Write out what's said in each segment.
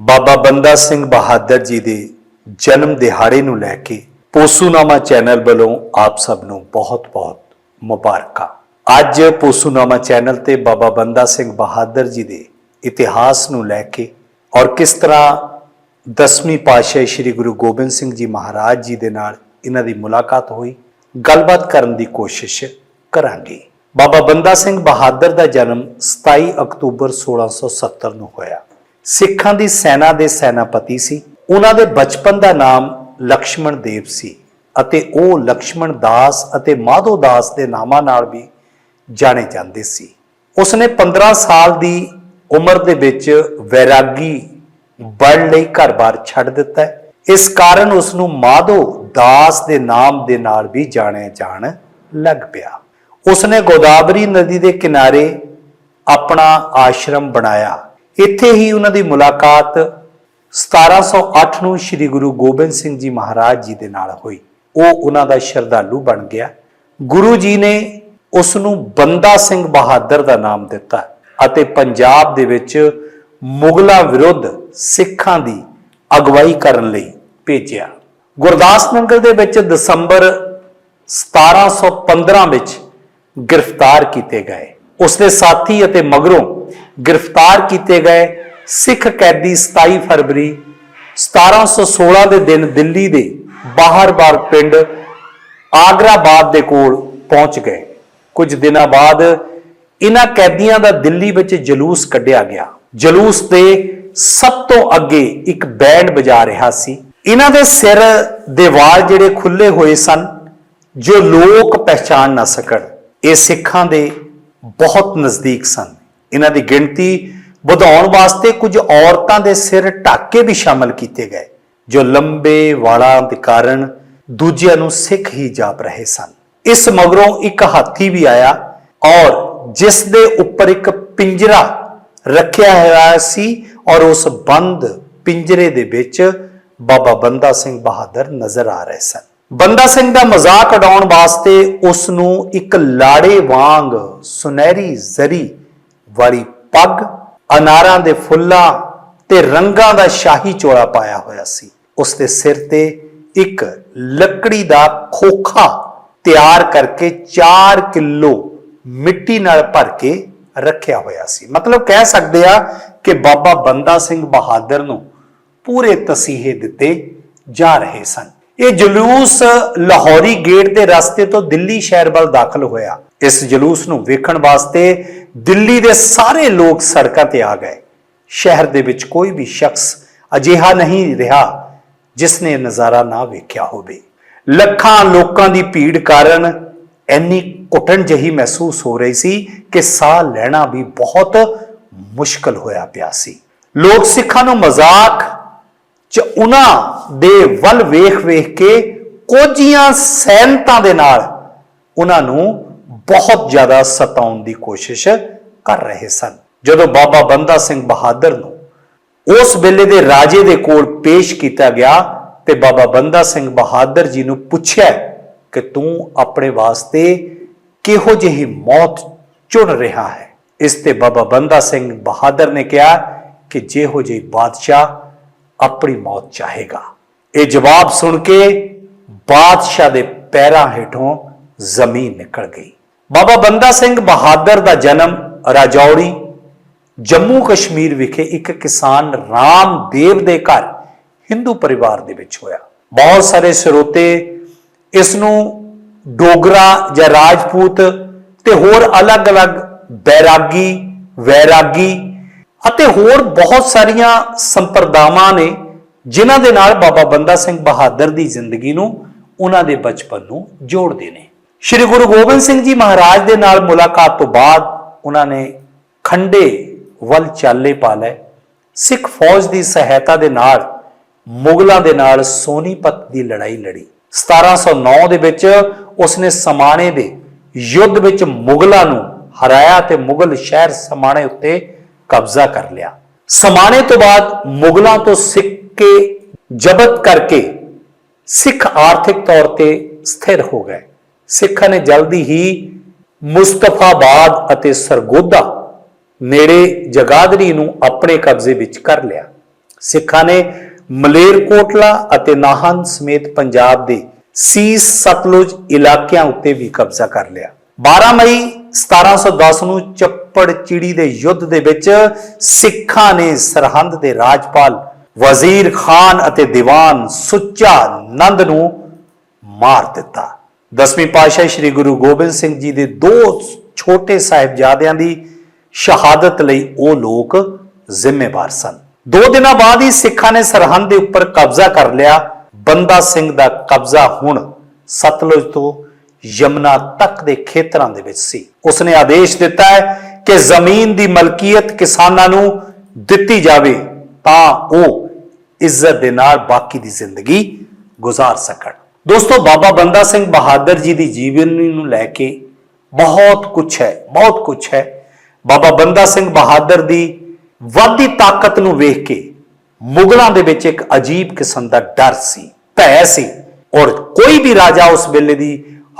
ਬਾਬਾ ਬੰਦਾ ਸਿੰਘ ਬਹਾਦਰ ਜੀ ਦੇ ਜਨਮ ਦਿਹਾੜੇ ਨੂੰ ਲੈ ਕੇ ਪੋਸੂਨਾਮਾ ਚੈਨਲ ਵੱਲੋਂ ਆਪ ਸਭ ਨੂੰ ਬਹੁਤ-ਬਹੁਤ ਮੁਬਾਰਕਾਂ। ਅੱਜ ਪੋਸੂਨਾਮਾ ਚੈਨਲ ਤੇ ਬਾਬਾ ਬੰਦਾ ਸਿੰਘ ਬਹਾਦਰ ਜੀ ਦੇ ਇਤਿਹਾਸ ਨੂੰ ਲੈ ਕੇ ਔਰ ਕਿਸ ਤਰ੍ਹਾਂ ਦਸਵੀਂ ਪਾਤਸ਼ਾਹੀ ਸ੍ਰੀ ਗੁਰੂ ਗੋਬਿੰਦ ਸਿੰਘ ਜੀ ਮਹਾਰਾਜ ਜੀ ਦੇ ਨਾਲ ਇਹਨਾਂ ਦੀ ਮੁਲਾਕਾਤ ਹੋਈ, ਗੱਲਬਾਤ ਕਰਨ ਦੀ ਕੋਸ਼ਿਸ਼ ਕਰਾਂਗੇ। ਬਾਬਾ ਬੰਦਾ ਸਿੰਘ ਬਹਾਦਰ ਦਾ ਜਨਮ 27 ਅਕਤੂਬਰ 1670 ਨੂੰ ਹੋਇਆ। ਸਿੱਖਾਂ ਦੀ ਸੈਨਾ ਦੇ ਸੈਨਾਪਤੀ ਸੀ। ਉਹਨਾਂ ਦੇ ਬਚਪਨ ਦਾ ਨਾਮ ਲక్ష్మణ ਦੇਵ ਸੀ ਅਤੇ ਉਹ ਲక్ష్మణ ਦਾਸ ਅਤੇ ਮਾਧੋ ਦਾਸ ਦੇ ਨਾਮਾਂ ਨਾਲ ਵੀ ਜਾਣੇ ਜਾਂਦੇ ਸੀ। ਉਸਨੇ 15 ਸਾਲ ਦੀ ਉਮਰ ਦੇ ਵਿੱਚ ਵੈਰਾਗੀ ਬਣ ਲਈ ਘਰ-ਬਾਰ ਛੱਡ ਦਿੱਤਾ ਇਸ ਕਾਰਨ ਉਸ ਨੂੰ ਮਾਧੋ ਦਾਸ ਦੇ ਨਾਮ ਦੇ ਨਾਲ ਵੀ ਜਾਣਿਆ ਜਾਣ ਲੱਗ ਪਿਆ। ਉਸਨੇ ਗੋਦਾਵਰੀ ਨਦੀ ਦੇ ਕਿਨਾਰੇ ਆਪਣਾ ਆਸ਼ਰਮ ਬਣਾਇਆ। ਇੱਥੇ ਹੀ ਉਹਨਾਂ ਦੀ ਮੁਲਾਕਾਤ 1708 ਨੂੰ ਸ੍ਰੀ ਗੁਰੂ ਗੋਬਿੰਦ ਸਿੰਘ ਜੀ ਮਹਾਰਾਜ ਜੀ ਦੇ ਨਾਲ ਹੋਈ। ਉਹ ਉਹਨਾਂ ਦਾ ਸ਼ਰਧਾਲੂ ਬਣ ਗਿਆ। ਗੁਰੂ ਜੀ ਨੇ ਉਸ ਨੂੰ ਬੰਦਾ ਸਿੰਘ ਬਹਾਦਰ ਦਾ ਨਾਮ ਦਿੱਤਾ ਅਤੇ ਪੰਜਾਬ ਦੇ ਵਿੱਚ ਮੁਗਲਾਂ ਵਿਰੁੱਧ ਸਿੱਖਾਂ ਦੀ ਅਗਵਾਈ ਕਰਨ ਲਈ ਭੇਜਿਆ। ਗੁਰਦਾਸ ਨਗਰ ਦੇ ਵਿੱਚ ਦਸੰਬਰ 1715 ਵਿੱਚ ਗ੍ਰਿਫਤਾਰ ਕੀਤੇ ਗਏ। ਉਸ ਦੇ ਸਾਥੀ ਅਤੇ ਮਗਰੋਂ ਗ੍ਰਿਫਤਾਰ ਕੀਤੇ ਗਏ ਸਿੱਖ ਕੈਦੀ 27 ਫਰਵਰੀ 1716 ਦੇ ਦਿਨ ਦਿੱਲੀ ਦੇ ਬਾਹਰ-ਬਾਰ ਪਿੰਡ ਆਗਰਾਬਾਦ ਦੇ ਕੋਲ ਪਹੁੰਚ ਗਏ। ਕੁਝ ਦਿਨਾਂ ਬਾਅਦ ਇਹਨਾਂ ਕੈਦੀਆਂ ਦਾ ਦਿੱਲੀ ਵਿੱਚ ਜਲੂਸ ਕੱਢਿਆ ਗਿਆ। ਜਲੂਸ ਦੇ ਸਭ ਤੋਂ ਅੱਗੇ ਇੱਕ ਬੈਂਡ ਵਜਾ ਰਿਹਾ ਸੀ। ਇਹਨਾਂ ਦੇ ਸਿਰ ਦੇ ਵਾਲ ਜਿਹੜੇ ਖੁੱਲੇ ਹੋਏ ਸਨ, ਜੋ ਲੋਕ ਪਹਿਚਾਨ ਨਾ ਸਕਣ, ਇਹ ਸਿੱਖਾਂ ਦੇ ਬਹੁਤ ਨਜ਼ਦੀਕ ਸਨ। ਇਹਨਾਂ ਦੀ ਗਿਣਤੀ ਵਧਾਉਣ ਵਾਸਤੇ ਕੁਝ ਔਰਤਾਂ ਦੇ ਸਿਰ ਢਾਕੇ ਵੀ ਸ਼ਾਮਲ ਕੀਤੇ ਗਏ, ਜੋ ਲੰਬੇ ਵਾਲਾਂ ਦੇ ਕਾਰਨ ਦੂਜਿਆਂ ਨੂੰ ਸਿੱਖ ਹੀ ਜਾਪ ਰਹੇ ਸਨ। ਇਸ ਮਗਰੋਂ ਇੱਕ ਹਾਥੀ ਵੀ ਆਇਆ ਔਰ ਜਿਸ ਦੇ ਉੱਪਰ ਇੱਕ ਪਿੰਜਰਾ ਰੱਖਿਆ ਹੋਇਆ ਸੀ ਔਰ ਉਸ ਬੰਦ ਪਿੰਜਰੇ ਦੇ ਵਿੱਚ ਬਾਬਾ ਬੰਦਾ ਸਿੰਘ ਬਹਾਦਰ ਨਜ਼ਰ ਆ ਰਹੇ ਸਨ। ਬੰਦਾ ਸਿੰਘ ਦਾ ਮਜ਼ਾਕ ਉਡਾਉਣ ਵਾਸਤੇ ਉਸ ਨੂੰ ਇੱਕ ਲਾੜੇ ਵਾਂਗ ਸੁਨਹਿਰੀ ਜ਼ਰੀ ਵਾਲੀ ਪੱਗ, ਅਨਾਰਾਂ ਦੇ ਫੁੱਲਾਂ ਤੇ ਰੰਗਾਂ ਦਾ ਸ਼ਾਹੀ ਚੋਲਾ ਪਾਇਆ ਹੋਇਆ ਸੀ। ਉਸ ਦੇ ਸਿਰ ਤੇ ਇੱਕ ਲੱਕੜੀ ਦਾ ਖੋਖਾ ਤਿਆਰ ਕਰਕੇ 4 ਕਿਲੋ ਮਿੱਟੀ ਨਾਲ ਭਰ ਕੇ ਰੱਖਿਆ ਹੋਇਆ ਸੀ। ਮਤਲਬ ਕਹਿ ਸਕਦੇ ਆ ਕਿ ਬਾਬਾ ਬੰਦਾ ਸਿੰਘ ਬਹਾਦਰ ਨੂੰ ਪੂਰੇ ਤਸੀਹੇ ਦਿੱਤੇ ਜਾ ਰਹੇ ਸਨ। ਇਹ ਜਲੂਸ ਲਾਹੌਰੀ ਗੇਟ ਦੇ ਰਸਤੇ ਤੋਂ ਦਿੱਲੀ ਸ਼ਹਿਰ ਵੱਲ ਦਾਖਲ ਹੋਇਆ। ਇਸ ਜਲੂਸ ਨੂੰ ਵੇਖਣ ਵਾਸਤੇ ਦਿੱਲੀ ਦੇ ਸਾਰੇ ਲੋਕ ਸੜਕਾਂ ਤੇ ਆ ਗਏ। ਸ਼ਹਿਰ ਦੇ ਵਿੱਚ ਕੋਈ ਵੀ ਸ਼ਖਸ ਅਜਿਹਾ ਨਹੀਂ ਰਿਹਾ ਜਿਸ ਨੇ ਨਜ਼ਾਰਾ ਨਾ ਵੇਖਿਆ ਹੋਵੇ। ਲੱਖਾਂ ਲੋਕਾਂ ਦੀ ਭੀੜ ਕਾਰਨ ਇੰਨੀ ਘੁਟਣ ਜਹੀ ਮਹਿਸੂਸ ਹੋ ਰਹੀ ਸੀ ਕਿ ਸਾਹ ਲੈਣਾ ਵੀ ਬਹੁਤ ਮੁਸ਼ਕਲ ਹੋਇਆ ਪਿਆ ਸੀ। ਲੋਕ ਸਿੱਖਾਂ ਨੂੰ ਮਜ਼ਾਕ ਚ ਉਹਨਾਂ ਦੇ ਵੱਲ ਵੇਖ-ਵੇਖ ਕੇ ਕੋਝੀਆਂ ਸੈਨਤਾਂ ਦੇ ਨਾਲ ਉਹਨਾਂ ਨੂੰ ਬਹੁਤ ਜ਼ਿਆਦਾ ਸਤਾਉਣ ਦੀ ਕੋਸ਼ਿਸ਼ ਕਰ ਰਹੇ ਸਨ। ਜਦੋਂ ਬਾਬਾ ਬੰਦਾ ਸਿੰਘ ਬਹਾਦਰ ਨੂੰ ਉਸ ਵੇਲੇ ਦੇ ਰਾਜੇ ਦੇ ਕੋਲ ਪੇਸ਼ ਕੀਤਾ ਗਿਆ ਤੇ ਬਾਬਾ ਬੰਦਾ ਸਿੰਘ ਬਹਾਦਰ ਜੀ ਨੂੰ ਪੁੱਛਿਆ ਕਿ ਤੂੰ ਆਪਣੇ ਵਾਸਤੇ ਕਿਹੋ ਜਿਹੀ ਮੌਤ ਚੁਣ ਰਿਹਾ ਹੈ? ਇਸ ਤੇ ਬਾਬਾ ਬੰਦਾ ਸਿੰਘ ਬਹਾਦਰ ਨੇ ਕਿਹਾ ਕਿ ਜਿਹੋ ਜਿਹੀ ਬਾਦਸ਼ਾਹ ਆਪਣੀ ਮੌਤ ਚਾਹੇਗਾ। ਇਹ ਜਵਾਬ ਸੁਣ ਕੇ ਬਾਦਸ਼ਾਹ ਦੇ ਪੈਰਾਂ ਹੇਠੋਂ ਜ਼ਮੀਨ ਨਿਕਲ ਗਈ। ਬਾਬਾ ਬੰਦਾ ਸਿੰਘ ਬਹਾਦਰ ਦਾ ਜਨਮ ਰਾਜੌੜੀ ਜੰਮੂ ਕਸ਼ਮੀਰ ਵਿਖੇ ਇੱਕ ਕਿਸਾਨ ਰਾਮਦੇਵ ਦੇ ਘਰ ਹਿੰਦੂ ਪਰਿਵਾਰ ਦੇ ਵਿੱਚ ਹੋਇਆ। ਬਹੁਤ ਸਾਰੇ ਸਰੋਤੇ ਇਸ ਨੂੰ ਡੋਗਰਾ ਜਾਂ ਰਾਜਪੂਤ ਤੇ ਹੋਰ ਅਲੱਗ-ਅਲੱਗ ਬੈਰਾਗੀ, ਵੈਰਾਗੀ ਅਤੇ ਹੋਰ ਬਹੁਤ ਸਾਰੀਆਂ ਸੰਪਰਦਾਵਾਂ ਨੇ ਜਿਨ੍ਹਾਂ ਦੇ ਨਾਲ ਬਾਬਾ ਬੰਦਾ ਸਿੰਘ ਬਹਾਦਰ ਦੀ ਜ਼ਿੰਦਗੀ ਨੂੰ ਉਹਨਾਂ ਦੇ ਬਚਪਨ ਨੂੰ ਜੋੜਦੇ ਨੇ। ਸ੍ਰੀ ਗੁਰੂ ਗੋਬਿੰਦ ਸਿੰਘ ਜੀ ਮਹਾਰਾਜ ਦੇ ਨਾਲ ਮੁਲਾਕਾਤ ਤੋਂ ਬਾਅਦ ਉਹਨਾਂ ਨੇ ਖੰਡੇ ਵੱਲ ਚਾਲੇ ਪਾ ਲਏ। ਸਿੱਖ ਫੌਜ ਦੀ ਸਹਾਇਤਾ ਦੇ ਨਾਲ, ਮੁਗਲਾਂ ਦੇ ਨਾਲ ਸੋਨੀਪਤ ਦੀ ਲੜਾਈ ਲੜੀ। 1709 ਦੇ ਵਿੱਚ ਉਸਨੇ ਸਮਾਣੇ ਦੇ ਯੁੱਧ ਵਿੱਚ ਮੁਗਲਾਂ ਨੂੰ ਹਰਾਇਆ ਤੇ ਮੁਗਲ ਸ਼ਹਿਰ ਸਮਾਣੇ ਉੱਤੇ ਕਬਜ਼ਾ ਕਰ ਲਿਆ। ਸਮਾਣੇ ਤੋਂ ਬਾਅਦ ਮੁਗਲਾਂ ਤੋਂ ਸਿੱਕੇ ਜ਼ਬਤ ਕਰਕੇ ਸਿੱਖ ਆਰਥਿਕ ਤੌਰ ਤੇ ਸਥਿਰ ਹੋ ਗਏ। ਸਿੱਖਾਂ ਨੇ ਜਲਦੀ ਹੀ ਮੁਸਤਫਾਬਾਦ ਅਤੇ ਸਰਗੋਦਾ ਨੇੜੇ ਜਗਾਦਰੀ ਨੂੰ ਆਪਣੇ ਕਬਜ਼ੇ ਵਿੱਚ ਕਰ ਲਿਆ। ਸਿੱਖਾਂ ਨੇ ਮਲੇਰਕੋਟਲਾ ਅਤੇ ਨਾਹਨ ਸਮੇਤ ਪੰਜਾਬ ਦੇ ਸੀਸ ਸਤਲੁਜ ਇਲਾਕਿਆਂ ਉੱਤੇ ਵੀ ਕਬਜ਼ਾ ਕਰ ਲਿਆ। 12 ਮਈ 1710 ਨੂੰ ਚੱਪੜ ਚਿੜੀ ਦੇ ਯੁੱਧ ਦੇ ਵਿੱਚ ਸਿੱਖਾਂ ਨੇ ਸਰਹੰਦ ਦੇ ਰਾਜਪਾਲ ਵਜ਼ੀਰ ਖਾਨ ਅਤੇ ਦੀਵਾਨ ਸੁੱਚਾ ਨੰਦ ਨੂੰ ਮਾਰ ਦਿੱਤਾ। ਦਸਵੀਂ ਪਾਤਸ਼ਾਹ ਸ੍ਰੀ ਗੁਰੂ ਗੋਬਿੰਦ ਸਿੰਘ ਜੀ ਦੇ ਦੋ ਛੋਟੇ ਸਾਹਿਬਜ਼ਾਦਿਆਂ ਦੀ ਸ਼ਹਾਦਤ ਲਈ ਉਹ ਲੋਕ ਜ਼ਿੰਮੇਵਾਰ ਸਨ। ਦੋ ਦਿਨਾਂ ਬਾਅਦ ਹੀ ਸਿੱਖਾਂ ਨੇ ਸਰਹੰਦ ਦੇ ਉੱਪਰ ਕਬਜ਼ਾ ਕਰ ਲਿਆ। ਬੰਦਾ ਸਿੰਘ ਦਾ ਕਬਜ਼ਾ ਹੁਣ ਸਤਲੁਜ ਤੋਂ ਯਮਨਾ ਤੱਕ ਦੇ ਖੇਤਰਾਂ ਦੇ ਵਿੱਚ ਸੀ। ਉਸਨੇ ਆਦੇਸ਼ ਦਿੱਤਾ ਹੈ ਕਿ ਜ਼ਮੀਨ ਦੀ ਮਲਕੀਅਤ ਕਿਸਾਨਾਂ ਨੂੰ ਦਿੱਤੀ ਜਾਵੇ ਤਾਂ ਉਹ ਇੱਜ਼ਤ ਦੇ ਨਾਲ ਬਾਕੀ ਦੀ ਜ਼ਿੰਦਗੀ ਗੁਜ਼ਾਰ ਸਕਣ। ਦੋਸਤੋ, ਬਾਬਾ ਬੰਦਾ ਸਿੰਘ ਬਹਾਦਰ ਜੀ ਦੀ ਜੀਵਨੀ ਨੂੰ ਲੈ ਕੇ ਬਹੁਤ ਕੁਝ ਹੈ, ਬਹੁਤ ਕੁਝ ਹੈ। ਬਾਬਾ ਬੰਦਾ ਸਿੰਘ ਬਹਾਦਰ ਦੀ ਵਾਧੀ ਤਾਕਤ ਨੂੰ ਵੇਖ ਕੇ ਮੁਗਲਾਂ ਦੇ ਵਿੱਚ ਇੱਕ ਅਜੀਬ ਕਿਸਮ ਦਾ ਡਰ ਸੀ, ਭੈ ਸੀ। ਔਰ ਕੋਈ ਵੀ ਰਾਜਾ ਉਸ ਵੇਲੇ ਦੀ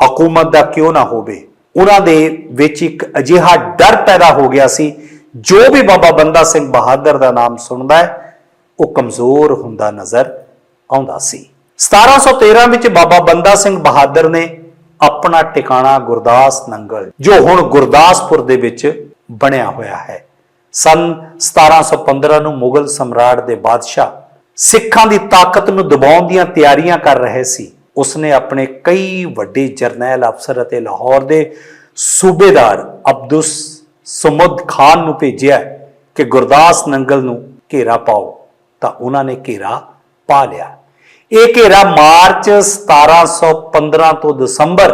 ਹਕੂਮਤ ਦਾ ਕਿਉਂ ਨਾ ਹੋਵੇ, ਉਹਨਾਂ ਦੇ ਵਿੱਚ ਇੱਕ ਅਜਿਹਾ ਡਰ ਪੈਦਾ ਹੋ ਗਿਆ ਸੀ, ਜੋ ਵੀ ਬਾਬਾ ਬੰਦਾ ਸਿੰਘ ਬਹਾਦਰ ਦਾ ਨਾਮ ਸੁਣਦਾ ਹੈ, ਉਹ ਕਮਜ਼ੋਰ ਹੁੰਦਾ ਨਜ਼ਰ ਆਉਂਦਾ ਸੀ। 1713 ਵਿੱਚ ਬਾਬਾ ਬੰਦਾ ਸਿੰਘ ਬਹਾਦਰ ਨੇ ਆਪਣਾ ਟਿਕਾਣਾ ਗੁਰਦਾਸ ਨੰਗਲ, ਜੋ ਹੁਣ ਗੁਰਦਾਸਪੁਰ ਦੇ ਵਿੱਚ ਬਣਿਆ ਹੋਇਆ ਹੈ। ਸਨ 1715 ਨੂੰ ਮੁਗਲ ਸਮਰਾਟ ਦੇ ਬਾਦਸ਼ਾਹ ਸਿੱਖਾਂ ਦੀ ਤਾਕਤ ਨੂੰ ਦਬਾਉਣ ਦੀਆਂ ਤਿਆਰੀਆਂ ਕਰ ਰਹੇ ਸੀ। ਉਸਨੇ ਆਪਣੇ ਕਈ ਵੱਡੇ ਜਰਨੈਲ ਅਫਸਰ ਅਤੇ ਲਾਹੌਰ ਦੇ ਸੂਬੇਦਾਰ ਅਬਦੁਸ ਸਮੁਦ ਖਾਨ ਨੂੰ ਭੇਜਿਆ ਕਿ ਗੁਰਦਾਸ ਨੰਗਲ ਨੂੰ ਘੇਰਾ ਪਾਓ। ਤਾਂ ਉਹਨਾਂ ਨੇ ਘੇਰਾ ਪਾ ਲਿਆ। ਇਹ ਘੇਰਾ ਮਾਰਚ 1715 ਤੋਂ ਦਸੰਬਰ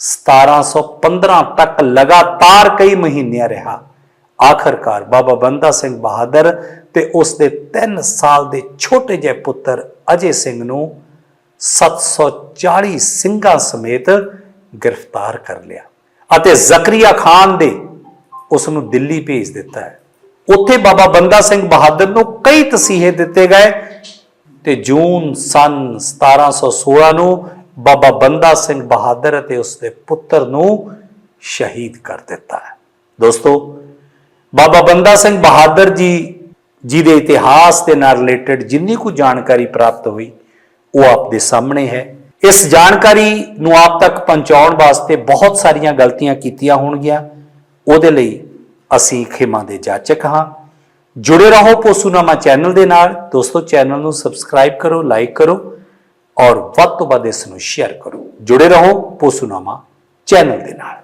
1715 ਤੱਕ ਲਗਾਤਾਰ ਕਈ ਮਹੀਨਿਆਂ ਰਿਹਾ। ਆਖਰਕਾਰ ਬਾਬਾ ਬੰਦਾ ਸਿੰਘ ਬਹਾਦਰ ਤੇ ਉਸ ਦੇ 3 ਸਾਲ ਦੇ ਛੋਟੇ ਜਿਹੇ ਪੁੱਤਰ ਅਜੇ ਸਿੰਘ ਨੂੰ 740 ਸਿੰਘਾਂ ਸਮੇਤ ਗ੍ਰਿਫਤਾਰ ਕਰ ਲਿਆ ਅਤੇ ਜ਼ਕਰੀਆ ਖਾਨ ਦੇ ਉਸ ਨੂੰ ਦਿੱਲੀ ਭੇਜ ਦਿੱਤਾ ਹੈ। ਉੱਥੇ ਬਾਬਾ ਬੰਦਾ ਸਿੰਘ ਬਹਾਦਰ ਨੂੰ ਕਈ ਤਸੀਹੇ ਦਿੱਤੇ ਗਏ ਤੇ ਜੂਨ ਸਨ 1716 ਨੂੰ ਬਾਬਾ ਬੰਦਾ ਸਿੰਘ ਬਹਾਦਰ ਅਤੇ ਉਸ ਦੇ ਪੁੱਤਰ ਨੂੰ ਸ਼ਹੀਦ ਕਰ ਦਿੱਤਾ ਹੈ। ਦੋਸਤੋ, ਬਾਬਾ ਬੰਦਾ ਸਿੰਘ ਬਹਾਦਰ ਜੀ ਜੀ ਦੇ ਇਤਿਹਾਸ ਦੇ ਨਾਲ ਰਿਲੇਟਡ ਜਿੰਨੀ ਕੁ ਜਾਣਕਾਰੀ ਪ੍ਰਾਪਤ ਹੋਈ, ਉਹ ਆਪ ਦੇ ਸਾਹਮਣੇ ਹੈ। ਇਸ ਜਾਣਕਾਰੀ ਨੂੰ ਆਪ ਤੱਕ ਪਹੁੰਚਾਉਣ ਵਾਸਤੇ ਬਹੁਤ ਸਾਰੀਆਂ ਗਲਤੀਆਂ ਕੀਤੀਆਂ ਹੋਣਗੀਆਂ। ਉਹਦੇ ਲਈ ਅਸੀਂ ਖਿਮਾ ਦੇ ਜਾਚਕ ਹਾਂ। ਜੁੜੇ ਰਹੋ ਪੋਸੂਨਾਮਾ ਚੈਨਲ ਦੇ ਨਾਲ। ਦੋਸਤੋ, ਚੈਨਲ ਨੂੰ ਸਬਸਕ੍ਰਾਈਬ ਕਰੋ, ਲਾਈਕ ਕਰੋ ਔਰ ਵੱਧ ਤੋਂ ਵੱਧ ਇਸ ਨੂੰ ਸ਼ੇਅਰ ਕਰੋ। ਜੁੜੇ ਰਹੋ ਪੋਸੂਨਾਮਾ ਚੈਨਲ ਦੇ ਨਾਲ।